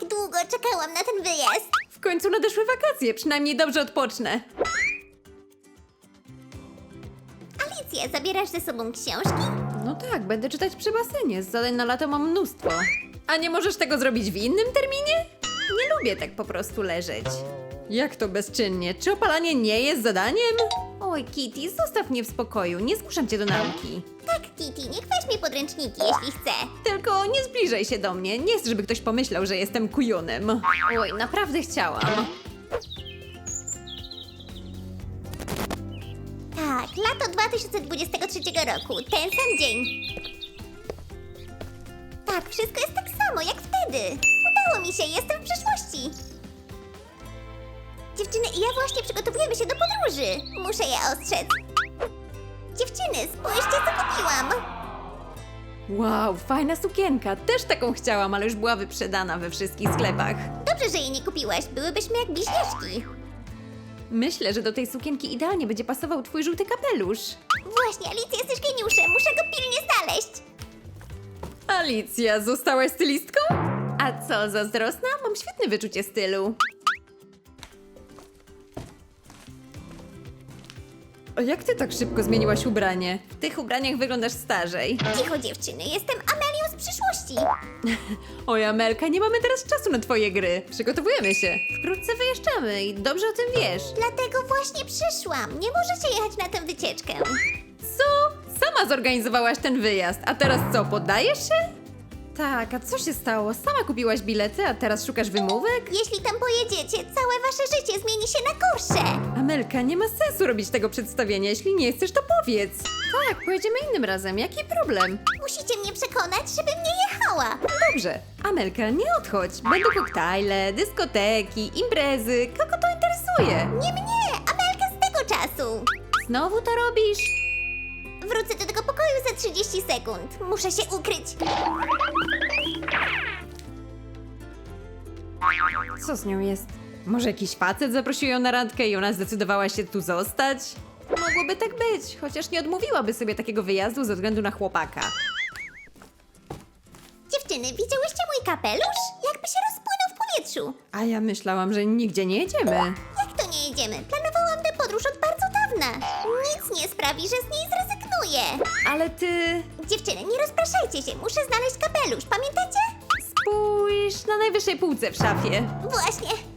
Tak długo czekałam na ten wyjazd. W końcu nadeszły wakacje, przynajmniej dobrze odpocznę. Alicja, zabierasz ze sobą książki? No tak, będę czytać przy basenie. Z zadań na lato mam mnóstwo. A nie możesz tego zrobić w innym terminie? Nie lubię tak po prostu leżeć. Jak to bezczynnie? Czy opalanie nie jest zadaniem? Oj, Kitty, zostaw mnie w spokoju. Nie zmuszam cię do nauki. Kitty, niech weźmie podręczniki, jeśli chce. Tylko nie zbliżaj się do mnie. Nie chcę, żeby ktoś pomyślał, że jestem kujonem. Oj, naprawdę chciałam. Tak, lato 2023 roku, ten sam dzień. Tak, wszystko jest tak samo, jak wtedy. Udało mi się, jestem w przyszłości. Dziewczyny, ja właśnie przygotowujemy się do podróży. Muszę je ostrzec. Dziewczyny, spójrzcie, co kupiłam. Wow, fajna sukienka. Też taką chciałam, ale już była wyprzedana we wszystkich sklepach. Dobrze, że jej nie kupiłaś, byłybyśmy jak bliźniaczki. Myślę, że do tej sukienki idealnie będzie pasował twój żółty kapelusz. Właśnie, Alicja, jesteś geniuszem, muszę go pilnie znaleźć. Alicja, zostałaś stylistką? A co, zazdrosna? Mam świetne wyczucie stylu. A jak ty tak szybko zmieniłaś ubranie? W tych ubraniach wyglądasz starzej. Cicho, dziewczyny, jestem Amelią z przyszłości. Oj, Amelka, nie mamy teraz czasu na twoje gry. Przygotowujemy się. Wkrótce wyjeżdżamy i dobrze o tym wiesz. Dlatego właśnie przyszłam. Nie możecie jechać na tę wycieczkę. Co? Sama zorganizowałaś ten wyjazd, a teraz co, poddajesz się? Tak, a co się stało? Sama kupiłaś bilety, a teraz szukasz wymówek? Jeśli tam pojedziecie, całe wasze życie zmieni się na gorsze. Amelka, nie ma sensu robić tego przedstawienia. Jeśli nie chcesz, to powiedz. Tak, pojedziemy innym razem. Jaki problem? Musicie mnie przekonać, żebym nie jechała. Dobrze. Amelka, nie odchodź. Będą koktajle, dyskoteki, imprezy. Kogo to interesuje? Nie mnie, Amelka z tego czasu. Znowu to robisz? Wrócę do tego pokoju za 30 sekund. Muszę się ukryć. Co z nią jest? Może jakiś facet zaprosił ją na randkę i ona zdecydowała się tu zostać? Mogłoby tak być, chociaż nie odmówiłaby sobie takiego wyjazdu ze względu na chłopaka. Dziewczyny, widziałyście mój kapelusz? Jakby się rozpłynął w powietrzu. A ja myślałam, że nigdzie nie jedziemy. Jak to nie jedziemy? Planowałam tę podróż od bardzo dawna. Nic nie sprawi, że z niej zrezygnuję. Ale ty... Dziewczyny, nie rozpraszajcie się. Muszę znaleźć kapelusz. Pamiętacie? Spójrz na najwyższej półce w szafie. Właśnie.